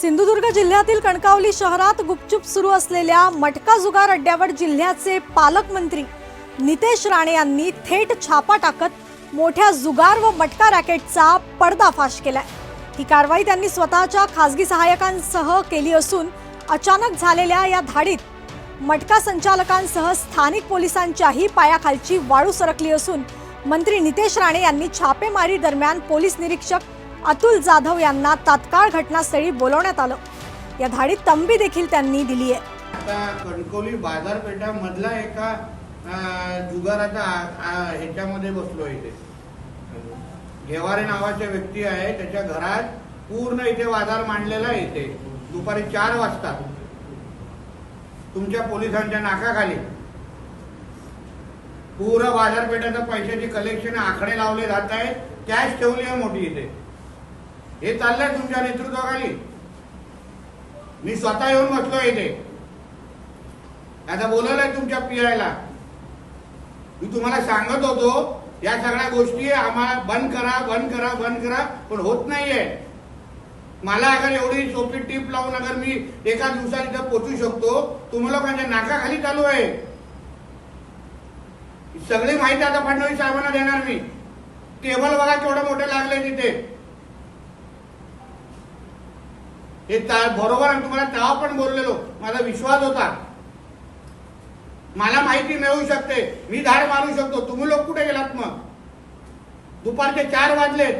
सिंधुदुर्ग जिल्ह्यातील कणकावली शहरात गुपचूप सुरू असलेल्या मटका जुगार अड्ड्यावर जिल्ह्याचे पालकमंत्री नितेश राणे यांनी थेट छापा टाकत मोठ्या जुगार व मटका रॅकेटचा पडदाफाश केलाय. ही कारवाई त्यांनी स्वतःच्या खासगी सहाय्यकांसह केली असून अचानक झालेल्या या धाडीत मटका संचालकांसह स्थानिक पोलिसांच्याही पायाखालची वाळू सरकली असून मंत्री नितेश राणे यांनी छापेमारी दरम्यान पोलीस निरीक्षक अतुल जाधव यांना तात्काळ घटनास्थळी बोलवण्यात आलं. या धाडीत तंबी देखील त्यांनी दिली आहे. आता कणकवली बाजारपेठामधला एका जुगाराच्या जुगाराचा ह्याच्यामध्ये बसलो इथे. घेवारे नावाचे व्यक्ती आहे त्याच्या घरात पूर्ण इथे बाजार मांडलेला आहे इथे. दुपारी चार वाजता. तुमच्या पोलिसांच्या नाकाखाली. पूर्ण बाजारपेठाचं पैशाची कलेक्शन आकडे लावले जात आहेत. कॅश ठेवली आहे मोठी इथे. हे चाललंय तुमच्या नेतृत्वाखाली. मी स्वतः येऊन बसलोय इथे. आता बोलवलंय तुमच्या पीआयला. मी तुम्हाला सांगत होतो या सगळ्या गोष्टी आम्हाला बंद करा बंद करा बंद करा पण होत नाहीये. मला अगर एवढी सोपी टीप लावून अगर मी एका दिवसात इथं पोचू शकतो तुम्ही लोकांच्या नाकाखाली चालू आहे. सगळी माहिती आता फडणवीस साहेबांना देणार मी. टेबल बघा केवढं मोठे लागले तिथे. हे बरोबर आणि तुम्हाला तेव्हा पण बोललेलो. माझा विश्वास होता. मला माहिती मिळू शकते. मी धाड मारू शकतो. तुम्ही लोक कुठे गेलात मग? दुपारचे चार वाजलेत.